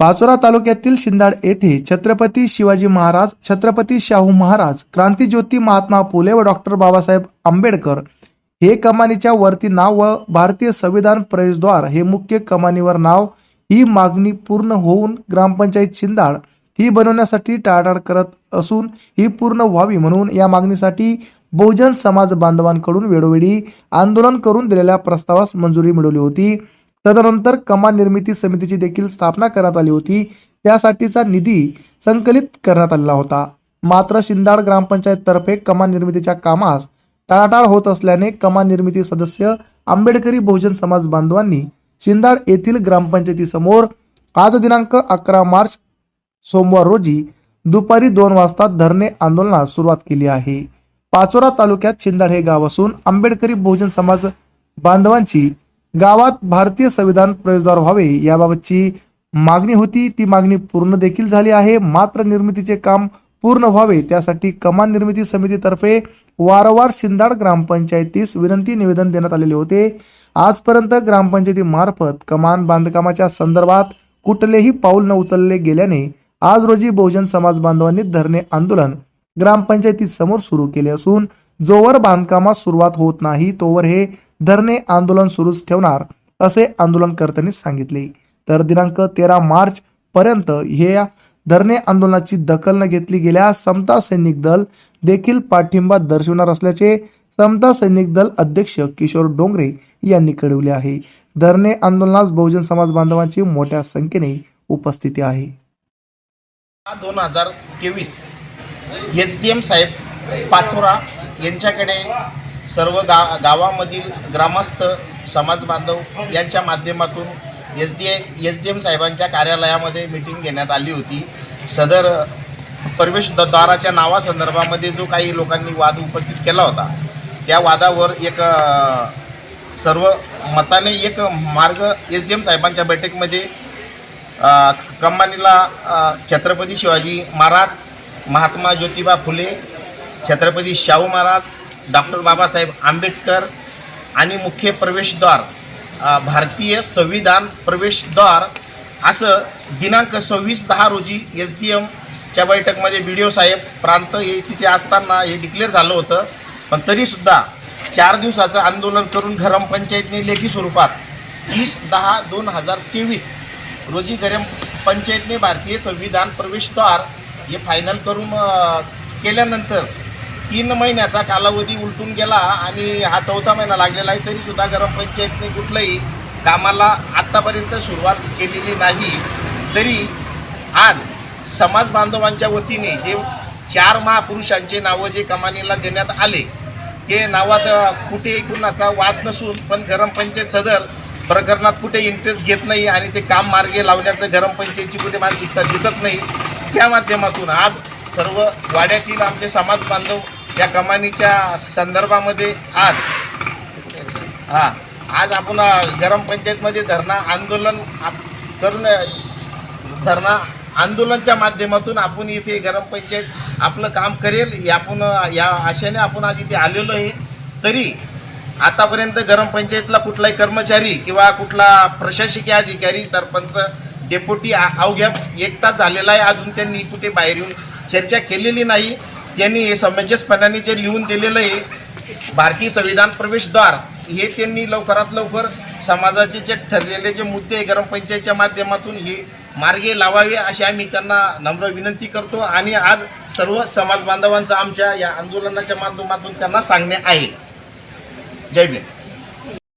पाचोरा तालुक्यातील शिंदाड येथे छत्रपती शिवाजी महाराज छत्रपती शाहू महाराज क्रांतीज्योती महात्मा फुले व डॉक्टर बाबासाहेब आंबेडकर हे कमानीच्या वरती नाव व भारतीय संविधान प्रवेशद्वार हे मुख्य कमानीवर नाव ही मागणी पूर्ण होऊन ग्रामपंचायत शिंदाड ही बनवण्यासाठी टाळाटाळ करत असून ही पूर्ण व्हावी म्हणून या मागणीसाठी बहुजन समाज बांधवांकडून वेळोवेळी आंदोलन करून दिलेल्या प्रस्तावास मंजुरी मिळवली होती. तदनंतर कमान निर्मिती समितीची देखील स्थापना करण्यात आली होती. त्यासाठीचा निधी संकलित करण्यात आलेला होता. मात्र शिंदाड ग्रामपंचायततर्फे कमान निर्मितीच्या कामास टाळाटाळ होत असल्याने कमान निर्मिती सदस्य आंबेडकरी बहुजन समाज बांधवांनी शिंदाड येथील ग्रामपंचायतीसमोर आज दिनांक अकरा मार्च सोमवार रोजी दुपारी दोन वाजता धरणे आंदोलनास सुरुवात केली आहे. पाचोरा तालुक्यात शिंदाड हे गाव असून आंबेडकरी बहुजन समाज बांधवांची गावात भारतीय संविधान प्रवेशद्वार व्हावे याबाबतची मागणी होती. ती मागणी पूर्ण देखील झाली आहे. मात्र निर्मितीचे काम पूर्ण व्हावे त्यासाठी कमान निर्मिती समितीतर्फे वारंवार शिंदाड ग्रामपंचायतीस विनंती निवेदन देण्यात आलेले होते. आजपर्यंत ग्रामपंचायतीमार्फत कमान बांधकामाच्या संदर्भात कुठलेही पाऊल न उचलले गेल्याने आज रोजी बहुजन समाज बांधवांनी धरणे आंदोलन ग्रामपंचायतीसमोर सुरू केले असून जोवर बांधकामास सुरुवात होत नाही तोवर हे धरणे आंदोलन सुरूच ठेवणार असे आंदोलनकर्त्यांनी सांगितले. तर दिनांक तेरा मार्च पर्यंत हे धरणे आंदोलनाची दखल न घेतली गेल्यास समता सैनिक दल देखील पाठिंबा दर्शवणार असल्याचे समता सैनिक दल अध्यक्ष किशोर डोंगरे यांनी कळवले आहे. धरणे आंदोलनास बहुजन समाज बांधवांची मोठ्या संख्येने उपस्थिती आहे. दोन हजार तेवीस एस डी एम साहेब पाचोरा यांच्याकडे सर्व गा गावामधील ग्रामस्थ समाज बांधव यांच्या माध्यमातून S D S D M साहेबांच्या कार्यालयामध्ये मिटिंग घेण्यात आली होती. सदर प्रवेशद्वाराच्या नावासंदर्भामध्ये जो काही लोकांनी वाद उपस्थित केला होता त्या वादावर एक सर्व मताने एक मार्ग एस डी एम साहेबांच्या बैठकीमध्ये कंबानीला छत्रपती शिवाजी महाराज महात्मा ज्योतिबा फुले छत्रपती शाहू महाराज डॉक्टर बाबासाहेब आंबेडकर आणि मुख्य प्रवेशद्वार भारतीय संविधान प्रवेशद्वार असं दिनांक सव्वीस दहा रोजी एस डी एमच्या बैठकमध्ये बी डी ओ साहेब प्रांत हे तिथे असताना हे डिक्लेअर झालं होतं. पण तरीसुद्धा चार दिवसाचं आंदोलन करून ग्रामपंचायतने लेखी स्वरूपात तीस दहा दोन हजार तेवीस रोजी गरम पंचायतने भारतीय संविधान प्रवेशद्वार हे फायनल करून केल्यानंतर तीन महिन्याचा कालावधी उलटून गेला आणि हा चौथा महिना लागलेला आहे तरीसुद्धा ग्रामपंचायतने कुठलंही कामाला आत्तापर्यंत सुरुवात केलेली नाही. तरी आज समाज बांधवांच्या वतीने जे चार महापुरुषांचे नावं जे कमानीला देण्यात आले ते नावात कुठेही कुणाचा वाद नसून पण ग्रामपंचायत सदर प्रकरणात कुठे इंटरेस्ट घेत नाही आणि ते काम मार्गे लावण्याचं ग्रामपंचायतची कुठे मानसिकता दिसत नाही. त्या माध्यमातून आज सर्व वाड्यातील आमचे समाज बांधव या कमानीच्या संदर्भामध्ये आज हां आज आपण अ, ग्रामपंचायतमध्ये धरणा आंदोलन आप- करून धरणा आंदोलनच्या माध्यमातून आपण इथे ग्रामपंचायत आपलं काम करेल या आपण या आशेने आपण आज इथे आलेलो आहे. तरी आतापर्यंत ग्रामपंचायतला कुठलाही कर्मचारी किंवा कुठला प्रशासकीय अधिकारी सरपंच डेप्युटी अवघ्या एक तास झालेला आहे. अजून त्यांनी कुठे बाहेर येऊन चर्चा केलेली नाही. त्यांनी हे समंजसपणाने जे लिहून दिलेलं आहे भारतीय संविधान प्रवेशद्वार हे त्यांनी लवकरात लवकर समाजाचे जे ठरलेले जे मुद्दे ग्रामपंचायतच्या माध्यमातून हे मार्गे लावावे अशी आम्ही त्यांना नम्र विनंती करतो आणि आज सर्व समाज बांधवांचं आमच्या या आंदोलनाच्या माध्यमातून त्यांना सांगणे आहे. जय भीम.